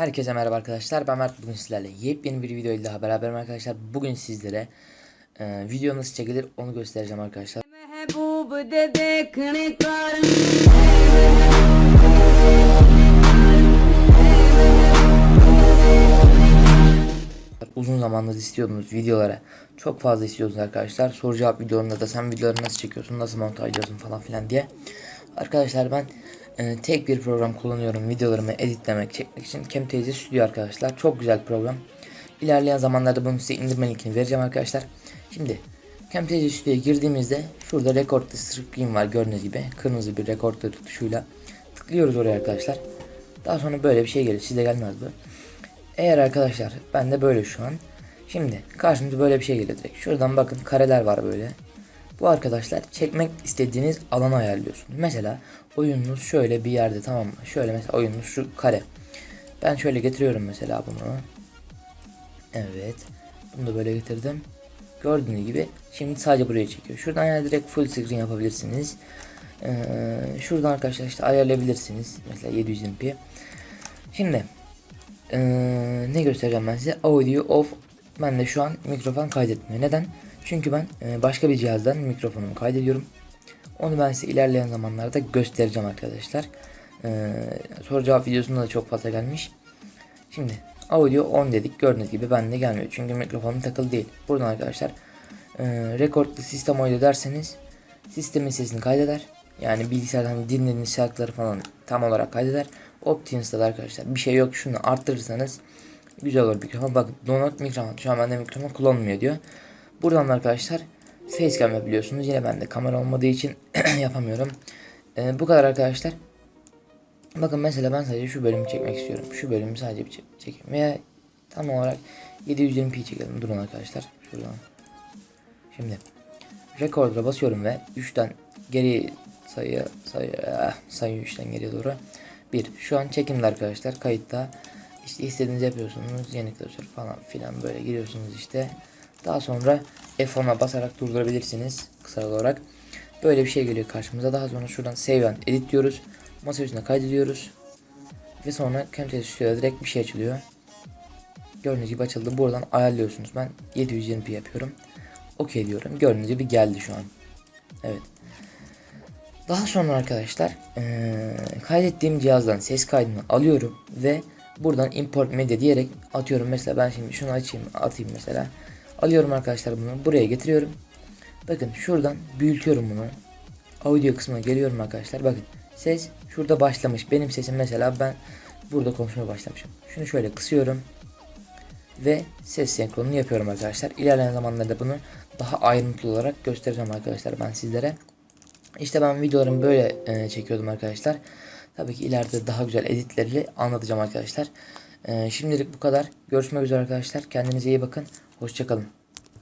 Herkese merhaba arkadaşlar. Ben Mert bugün sizlerle yepyeni bir video ile daha beraberim arkadaşlar. Bugün sizlere e, video nasıl çekilir onu göstereceğim arkadaşlar. Uzun zamandır istiyordunuz videolara. Çok fazla istiyordunuz arkadaşlar. Soru cevap videolarında da sen videoları nasıl çekiyorsun, nasıl montajlıyorsun falan filan diye. Arkadaşlar ben e, tek bir program kullanıyorum videolarımı editlemek, çekmek için. Camtasia Studio arkadaşlar. Çok güzel program. İlerleyen zamanlarda bunu size indirme linkini vereceğim arkadaşlar. Şimdi Camtasia Studio'ya girdiğimizde şurada record the screen var gördüğünüz gibi. Kırmızı bir record tuşuyla tıklıyoruz oraya arkadaşlar. Daha sonra böyle bir şey gelir. Size gelmez bu. Eğer arkadaşlar ben de böyle şu an. Şimdi karşımıza böyle bir şey geliyor direkt. Şuradan bakın kareler var böyle. Bu arkadaşlar çekmek istediğiniz alanı ayarlıyorsunuz. Mesela oyununuz şöyle bir yerde tamam mı? Şöyle mesela oyununuz şu kare. Ben şöyle getiriyorum mesela bunu. Evet. Bunu da böyle getirdim. Gördüğünüz gibi şimdi sadece buraya çekiyor. Şuradan yani direkt full screen yapabilirsiniz. Ee, şuradan arkadaşlar işte ayarlayabilirsiniz. Mesela 720p. Şimdi ee, ne göstereceğim ben size? Audio off. Ben de şu an mikrofon kaydetmiyor. Neden? Çünkü ben e, başka bir cihazdan mikrofonumu kaydediyorum. Onu ben size ilerleyen zamanlarda göstereceğim arkadaşlar. Ee, soru cevap videosunda da çok fazla gelmiş. Şimdi audio on dedik. Gördüğünüz gibi bende gelmiyor. Çünkü mikrofonum takılı değil. Buradan arkadaşlar e, recordlı sistem audio derseniz sistemin sesini kaydeder. Yani bilgisayardan dinlediğiniz şarkıları falan tam olarak kaydeder. Optimus'ta da arkadaşlar bir şey yok. Şunu arttırırsanız güzel olur mikrofon. Bakın donut mikrofon. Şu an bende mikrofon kullanılmıyor diyor. Buradan da arkadaşlar facecam yapabiliyorsunuz. Yine bende kamera olmadığı için yapamıyorum. Ee, bu kadar arkadaşlar. Bakın mesela ben sadece şu bölümü çekmek istiyorum. Şu bölümü sadece bir çek çekeyim. Veya tam olarak 720p çekelim. Durun arkadaşlar. Şuradan. Şimdi record'a basıyorum ve 3'ten geri sayı sayı ah, sayı 3'ten geriye doğru 1. Şu an çekimde arkadaşlar. Kayıtta işte istediğinizi yapıyorsunuz. Yeni klasör falan filan böyle giriyorsunuz işte. Daha sonra F10'a basarak durdurabilirsiniz kısa olarak. Böyle bir şey geliyor karşımıza. Daha sonra şuradan save and edit diyoruz. Masa üstüne kaydediyoruz. Ve sonra Camtasia Studio'da direkt bir şey açılıyor. Gördüğünüz gibi açıldı. Buradan ayarlıyorsunuz. Ben 720p yapıyorum. OK diyorum. Gördüğünüz gibi geldi şu an. Evet. Daha sonra arkadaşlar eee, kaydettiğim cihazdan ses kaydını alıyorum ve buradan import media diyerek atıyorum. Mesela ben şimdi şunu açayım atayım mesela. Alıyorum arkadaşlar bunu buraya getiriyorum. Bakın şuradan büyütüyorum bunu. Audio kısmına geliyorum arkadaşlar. Bakın ses şurada başlamış. Benim sesim mesela ben burada konuşmaya başlamışım. Şunu şöyle kısıyorum. Ve ses senkronunu yapıyorum arkadaşlar. İlerleyen zamanlarda bunu daha ayrıntılı olarak göstereceğim arkadaşlar ben sizlere. İşte ben videolarımı böyle e, çekiyordum arkadaşlar. Tabii ki ileride daha güzel editleriyle anlatacağım arkadaşlar. E, şimdilik bu kadar. Görüşmek üzere arkadaşlar. Kendinize iyi bakın. Hoşçakalın.